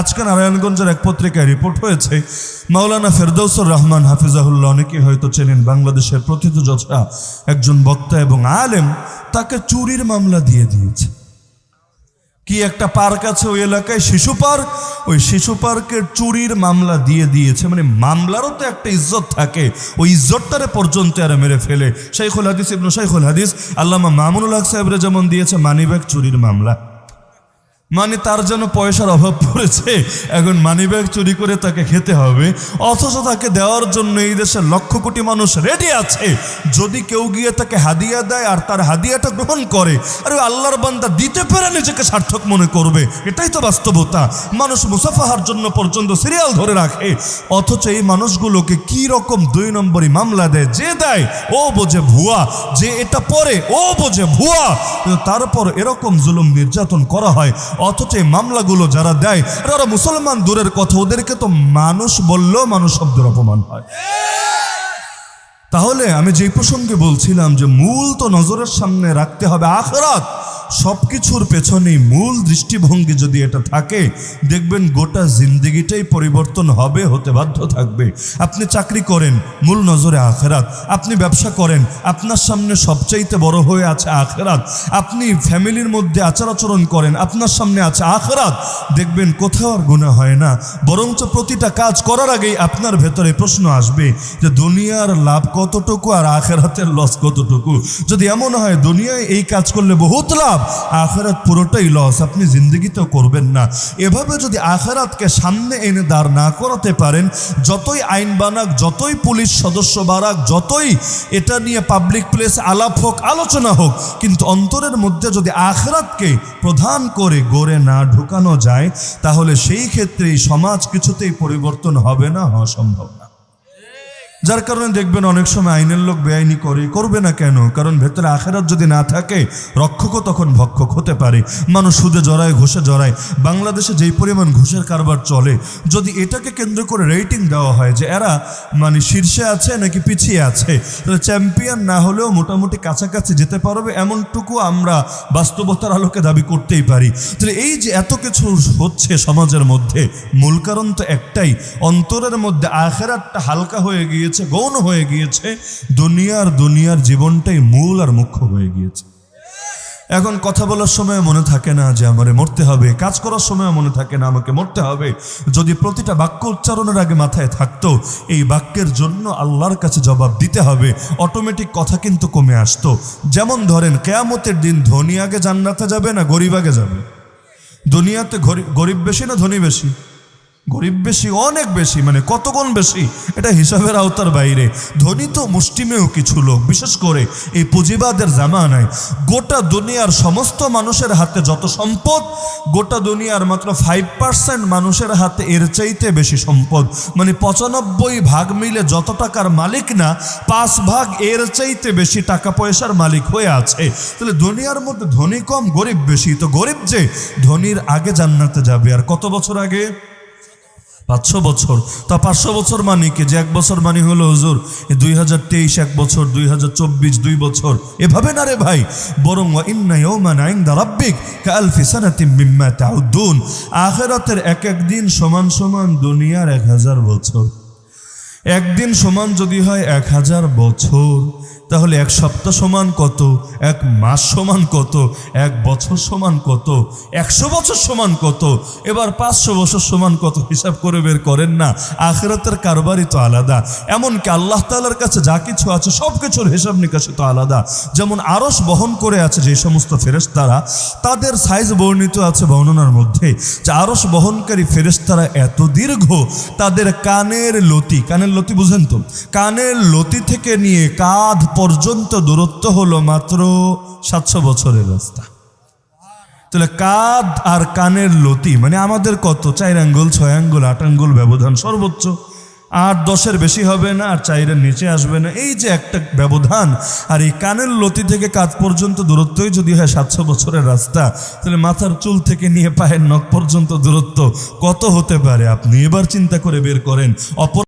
আজকে নারায়ণগঞ্জের এক পত্রিকায় রিপোর্ট হয়েছে, মাওলানা ফেরদৌসুর রহমান হাফিজাহুল্লাহ অনেকে হয়তো চেনেন বাংলাদেশের প্রথিতযশা একজন বক্তা এবং আলেম, তাকে চুরির মামলা দিয়ে দিয়েছে। কি একটা পার্ক আছে ওই এলাকায়? শিশু পার্ক? ওই শিশু পার্কের চুরির মামলা দিয়ে দিয়েছে মানে মামলারও তো একটা ইজ্জত থাকে, ওই ইজ্জতটারে পর্যন্ত আর মেরে ফেলে। শাইখুল হাদিস ইবনু শাইখুল হাদিস, আল্লামা মামুনুল হক সাহেবরা যেমন দিয়েছে, মানিব্যাগ চুরির মামলা। মানে তার যেন পয়সার অভাব পড়েছে। এখন মানিব্যাগ চুরি করে তাকে খেতে হবে। অথচ তাকে দেওয়ার জন্য এই দেশের লক্ষ কোটি মানুষ রেডি আছে। যদি কেউ গিয়ে তাকে হাদিয়া দেয় আর তার হাদিয়াটা গ্রহণ করে, আর আল্লাহর বান্দা দিতে পেরে নিজেকে সার্থক মনে করবে। এটাই তো বাস্তবতা। মানুষ মুসাফাহার জন্য পর্যন্ত সিরিয়াল ধরে রাখে। অথচ এই মানুষগুলোকে কি রকম দুই নম্বরই মামলা দেয়? যে দেয়, ও বোঝে ভুয়া। যে এটা পরে, ও বোঝে ভুয়া। তারপর এরকম জুলুম নির্যাতন করা হয়। অথচ এই মামলাগুলো যারা দেয়, তারা মুসলমান দূরের কথা, ওদেরকে তো মানুষ বললেও মানুষ শব্দের অপমান হয়। তাহলে আমি যেই প্রসঙ্গে বলছিলাম যে মূল তো নজরের সামনে রাখতে হবে আখরাত সব কিছুর পেছনে মূল দৃষ্টিভঙ্গি যদি এটা থাকে, দেখবেন গোটা জিন্দগিটাই পরিবর্তন হবে, হতে বাধ্য থাকবে। আপনি চাকরি করেন, মূল নজরে আখেরাত। আপনি ব্যবসা করেন, আপনার সামনে সবচাইতে বড় হয়ে আছে আখেরাত। আপনি ফ্যামিলির মধ্যে আচার আচরণ করেন, আপনার সামনে আছে আখেরাত। দেখবেন কোথাও আর গুণা হয় না। বরঞ্চ প্রতিটা কাজ করার আগেই আপনার ভেতরে প্রশ্ন আসবে যে দুনিয়ার লাভ কতটুকু আর আখেরাতের লস কতটুকু? যদি এমন হয়, দুনিয়ায় এই কাজ করলে বহুত লাভ, আখেরাত পুরোটাই লস আপনি জিন্দগিতেও করবেন না। এভাবে যদি আখেরাতকে সামনে এনে দাঁড় না করাতে পারেন, যতই আইন বানাক, যতই পুলিশ সদস্য বাড়াক, যতই এটা নিয়ে পাবলিক প্লেস আলাপ হোক, আলোচনা হোক, কিন্তু অন্তরের মধ্যে যদি আখেরাতকে প্রধান করে গড়ে না ঢুকানো যায়, তাহলে সেই ক্ষেত্রে সমাজ কিছুতেই পরিবর্তন হবে না, হওয়া সম্ভব না। যার কারণে দেখবেন অনেক সময় আইনের লোক বেআইনি করে, করবে না কেন? কারণ ভেতরে আখেরাত যদি না থাকে, রক্ষকও তখন ভক্ষক হতে পারে। মানুষ সুদে জড়ায়, ঘুষে জড়ায়। বাংলাদেশে যেই পরিমাণ ঘুষের কারবার চলে, যদি এটাকে কেন্দ্র করে রেটিং দেওয়া হয় যে এরা মানে শীর্ষে আছে নাকি পিছিয়ে আছে, তাহলে চ্যাম্পিয়ন না হলেও মোটামুটি কাছাকাছি যেতে পারবে, এমনটুকু আমরা বাস্তবতার আলোকে দাবি করতেই পারি। তাহলে এই যে এত কিছু হচ্ছে সমাজের মধ্যে, মূল কারণ তো একটাই, অন্তরের মধ্যে আখেরাতটা হালকা হয়ে গিয়েছে। গৌণ হয়ে গিয়েছে, দুনিয়ার দুনিয়ার জীবনটাই মূল আর মুখ্য হয়ে গিয়েছে। এখন কথা বলার সময় মনে থাকে না যে আমারে মরতে হবে, কাজ করার সময় মনে থাকে না আমাকে মরতে হবে। যদি প্রতিটা বাক্য উচ্চারণের আগে মাথায় থাকতো, এই বাক্যের জন্য আল্লাহর কাছে জবাব দিতে হবে অটোমেটিক কথা কিন্তু কমে আসতো। যেমন ধরেন, কেয়ামতের দিন ধনী আগে জান্নাতে যাবে না গরিব আগে যাবে? দুনিয়াতে গরিব বেশি না ধনী বেশি? গরিব বেশি, অনেক বেশি মানে কত গুণ বেশি? এটা হিসাবের আওতার বাইরে। ধনী তো মুষ্টিমেয় কিছু লোক, বিশেষ করে এই পুঁজিবাদের জামানায়। গোটা দুনিয়ার সমস্ত মানুষের হাতে যত সম্পদ, গোটা দুনিয়ার মাত্র ফাইভ পার্সেন্ট মানুষের হাতে এর চাইতে বেশি সম্পদ। মানে পঁচানব্বই ভাগ মিলে যত টাকার মালিক না, পাঁচ ভাগ এর চাইতে বেশি টাকা পয়সার মালিক হয়ে আছে। তাহলে দুনিয়ার মধ্যে ধনী কম, গরিব বেশি। তো গরিব যে, ধনীর আগে জান্নাতে যাবে। আর কত বছর আগে? পাঁচশো বছর। তা পাঁচশো বছর মানে কি? যে এক বছর মানে হলো হুজুর দুই হাজার তেইশ এক বছর, দুই হাজার চব্বিশ দুই বছর। এভাবে না রে ভাই? বরং ওয়া ইন্না ইয়াওমান ইনদা রাব্বিক কাআলফি সানাতিন মিম্মা তাউদ্দুন। আখিরাতের এক এক দিন সমান সমান দুনিয়ার এক হাজার বছর। একদিন সমান যদি হয় এক হাজার বছর। তাহলে এক সপ্তাহ সমান কত? এক মাস সমান কত? এক বছর সমান কত? একশো বছর সমান কত? এবার পাঁচশো বছর সমান কত হিসাব করে বের করেন না। আখেরাতের কারবারই তো আলাদা। এমনকি আল্লাহ তালার কাছে যা কিছু আছে, সব কিছুর হিসাব নিকাশে তো আলাদা। যেমন আরস বহন করে আছে যে সমস্ত ফেরেশতারা, তাদের সাইজ বর্ণিত আছে বর্ণনার মধ্যে যে আরস বহনকারী ফেরেশতারা এত দীর্ঘ, তাদের কানের লতি কানের লতি বুঝেন তো? কানের লতি থেকে নিয়ে কাঁধ পর্যন্ত দূরত্ব হলো মাত্র সাতশো বছরের রাস্তা। তাহলে কাঁধ আর কানের লতি মানে আমাদের কত? চার আঙ্গুল, ছয় আঙ্গুল, আট আঙ্গুল ব্যবধান সর্বোচ্চ। আট দশের বেশি হবে না, আর চাইরের নিচে আসবে না। এই যে একটা ব্যবধান, আর এই কানের লতি থেকে কাঁধ পর্যন্ত দূরত্বই যদি হয় সাতশো বছরের রাস্তা, তাহলে মাথার চুল থেকে নিয়ে পায়ের নখ পর্যন্ত দূরত্ব কত হতে পারে? আপনি এবার চিন্তা করে বের করেন। অপর